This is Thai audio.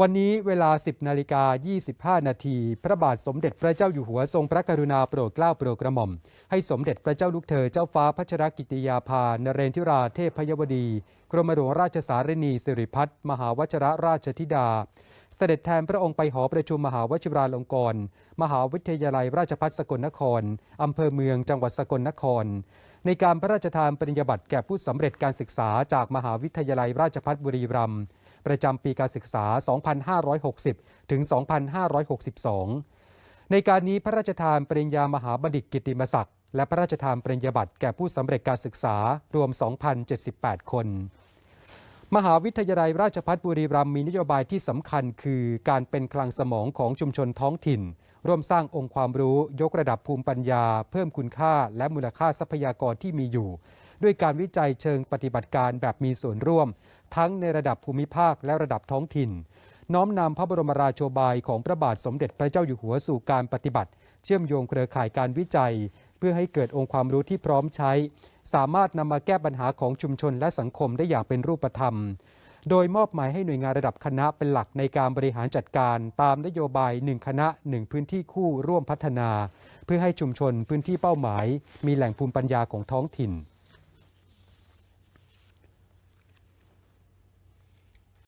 วันนี้เวลา 10นาฬิกา25 นาที พระบาทสมเด็จพระเจ้าอยู่หัวทรงพระกรุณาโปรดเกล้าโปรดกระหม่อม ให้สมเด็จพระเจ้าลูกเธอเจ้าฟ้าพัชรกิติยาภานเรนทิราเทพยวดี กรมหลวงราชสารนีสิริพัฒน์มหาวชรราชธิดา เสด็จแทนพระองค์ไปหอประชุมมหาวชิราลงกรณ์มหาวิทยาลัยราชภัฏสกลนครอำเภอเมืองจังหวัดสกลนคร ในการพระราชทานปริญญาบัตรแก่ผู้สำเร็จการศึกษาจากมหาวิทยาลัยราชภัฏบุรีรัมย์ ประจำปีการศึกษา 2560 ถึง 2562 ในการนี้พระราชทานปริญญามหาบัณฑิตกิติมศักดิ์และพระราชทานปริญญาบัตรแก่ผู้สำเร็จการศึกษารวม 2,078 คน มหาวิทยาลัยราชพัฒบุรีรัมย์มีนโยบายที่สำคัญคือการเป็นคลังสมองของชุมชนท้องถิ่น ร่วมสร้างองค์ความรู้ยกระดับภูมิปัญญา เพิ่มคุณค่าและมูลค่าทรัพยากรที่มีอยู่ ด้วยการวิจัยเชิงปฏิบัติการแบบมีส่วนร่วม ทั้งในระดับภูมิภาคและระดับท้องถิ่น น้อมนำพระบรมราโชบายของพระบาทสมเด็จพระเจ้าอยู่หัวสู่การปฏิบัติ เชื่อมโยงเครือข่ายการวิจัย เพื่อให้เกิดองค์ความรู้ที่พร้อมใช้ สามารถนำมาแก้ปัญหาของชุมชนและสังคมได้อย่างเป็นรูปธรรม โดยมอบหมายให้หน่วยงานระดับคณะเป็นหลักในการบริหารจัดการตามนโยบาย 1 คณะ 1 พื้นที่คู่ร่วมพัฒนา เพื่อให้ชุมชนพื้นที่เป้าหมาย มีแหล่งภูมิปัญญาของท้องถิ่น